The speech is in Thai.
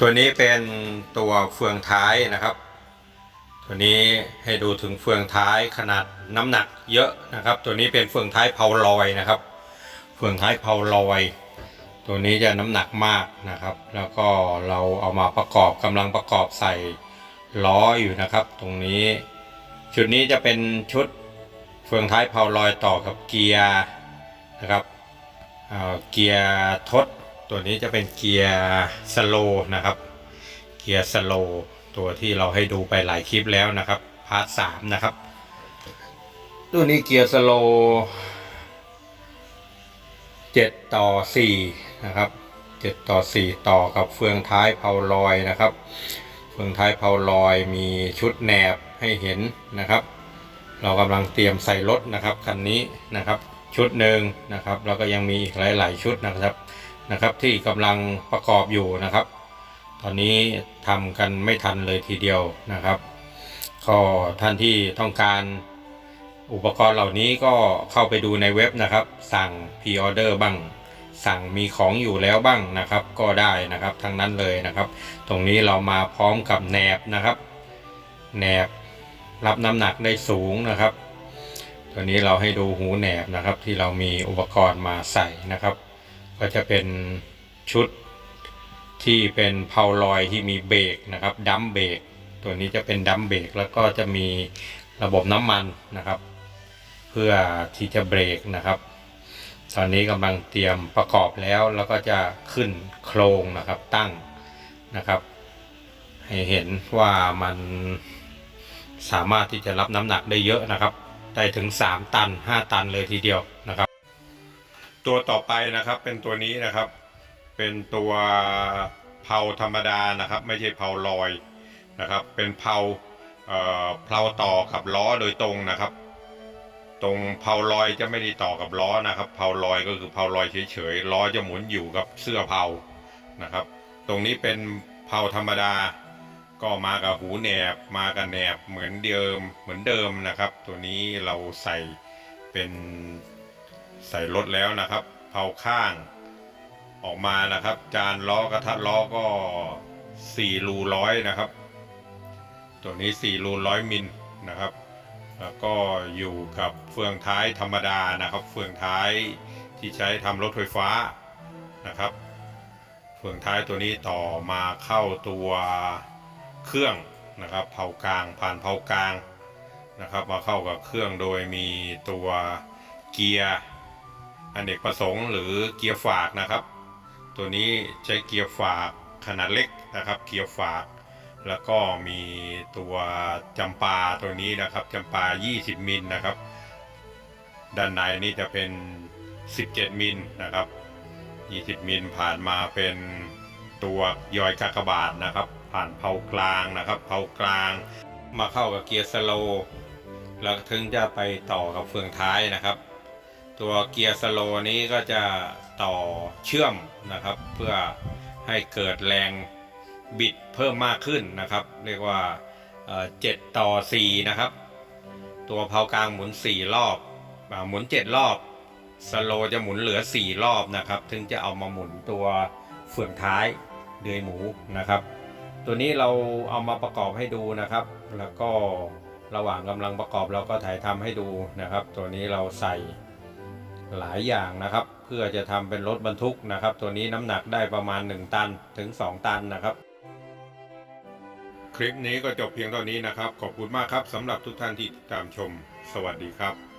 ตัวนี้เป็นตัวเฟืองท้ายนะครับ ตัวนี้ให้ดูถึงเฟืองท้ายขนาดน้ำหนักเยอะนะครับ ตัวนี้เป็นเฟืองท้ายเพาลอยนะครับ เฟืองท้ายเพาลอย ตัวนี้จะน้ำหนักมากนะครับ แล้วก็เราเอามาประกอบกำลังประกอบใส่ล้ออยู่นะครับ ตรงนี้ ชุดนี้จะเป็นชุดเฟืองท้ายเพาลอยต่อกับเกียร์นะครับเเกียร์ทด ตัวนี้จะเป็นเกียร์สโลนะครับ เกียร์สโลตัวที่เราให้ดูไปหลายคลิปแล้วนะครับ พาร์ทสามนะครับ ตัวนี้เกียร์สโลเจ็ดต่อสี่นะครับเจ็ดต่อสี่ต่อกับเฟืองท้ายเพาลอยนะครับ เฟืองท้ายเพาลอยมีชุดแหนบให้เห็นนะครับ เรากำลังเตรียมใส่รถนะครับคันนี้นะครับชุดหนึ่งนะครับ แล้วก็ยังมีอีกหลาย ๆ ชุดนะครับ นะครับที่กำลังประกอบอยู่นะครับ ตอนนี้ทำกันไม่ทันเลยทีเดียวนะครับก็ท่านที่ต้องการอุปกรณ์เหล่านี้ก็เข้าไปดูในเว็บนะครับ สั่งพ r ออเดอร์บ้าง สั่งมีของอยู่แล้วบ้างนะครับ ก็ได้นะครับทั้งนั้นเลยนะครับ ตรงนี้เรามาพร้อมกับแหนบนะครับแหนบรับน้ำหนักได้สูงนะครับ ตัวนี้เราให้ดูหูแหนบนะครับที่เรามีอุปกรณ์มาใส่นะครับ ก็จะเป็นชุดที่เป็นเพาลอยที่มีเบรกนะครับดัมเบรกตัวนี้จะเป็นดัมเบรกแล้วก็จะมีระบบน้ำมันนะครับ เพื่อที่จะเบรกนะครับ ตอนนี้กำลังเตรียมประกอบแล้วแล้วก็จะขึ้นโครงนะครับตั้งนะครับ ให้เห็นว่ามันสามารถที่จะรับน้ำหนักได้เยอะนะครับ ได้ถึง 3 ตัน 5 ตันเลยทีเดียวนะครับ ตัวต่อไปนะครับเป็นตัวนี้นะครับ เป็นตัวเพาธรรมดานะครับ ไม่ใช่เพาลอยนะครับ เป็นเพาเอ่อเพลาต่อกับล้อโดยตรงนะครับ ตรงเพาลอยจะไม่ได้ต่อกับล้อนะครับเพาลอยก็คือเพาลอยเฉยๆล้อจะหมุนอยู่กับเสื้อเพานะครับ ตรงนี้เป็นเพาธรรมดา ก็มากับหูแหนบมากับแหนบเหมือนเดิมเหมือนเดิมนะครับ ตัวนี้เราใส่เป็น ใส่รถแล้วนะครับเผาข้างออกมานะครับ จานล้อกระทะล้อก็4รูร้อยนะครับ ตัวนี้4รูร้อยมิลนะครับ แล้วก็อยู่กับเฟืองท้ายธรรมดานะครับ เฟืองท้ายที่ใช้ทำรถไฟฟ้านะครับ เฟืองท้ายตัวนี้ต่อมาเข้าตัวเครื่องนะครับเผากลางผ่านเผากลางนะครับ มาเข้ากับเครื่องโดยมีตัวเกียร์ อเนกประสงค์หรือเกียร์ฝากนะครับ ตัวนี้ใช้เกียร์ฝากขนาดเล็กนะครับ เกียร์ฝาก แล้วก็มีตัวจำปาตัวนี้นะครับจำปา 20 มิลนะครับ ด้านในนี่จะเป็น 17 มิลนะครับ 20 มิลผ่านมาเป็นตัวยอยกากบาทนะครับ ผ่านเผากลางนะครับเผากลางมาเข้ากับเกียร์สโลว์แล้วถึงจะไปต่อกับเฟืองท้ายนะครับ ตัวเกียร์สโลนี้ก็จะต่อเชื่อมนะครับ เพื่อให้เกิดแรงบิดเพิ่มมากขึ้นนะครับ เรียกว่าเอ่อ7ต่อ4นะครับ ตัวเผากลางหมุน4รอบหมุน7รอบสโลจะหมุนเหลือ4รอบนะครับ ถึงจะเอามาหมุนตัวเฟืองท้ายเดือยหมูนะครับ ตัวนี้เราเอามาประกอบให้ดูนะครับ แล้วก็ระหว่างกำลังประกอบเราก็ถ่ายทำให้ดูนะครับ ตัวนี้เราใส่ หลายอย่างนะครับ เพื่อจะทำเป็นรถบรรทุกนะครับ ตัวนี้น้ำหนักได้ประมาณ 1 ตันถึง 2 ตันนะครับ คลิปนี้ก็จบเพียงเท่านี้นะครับ ขอบคุณมากครับสำหรับทุกท่านที่ติดตามชม สวัสดีครับ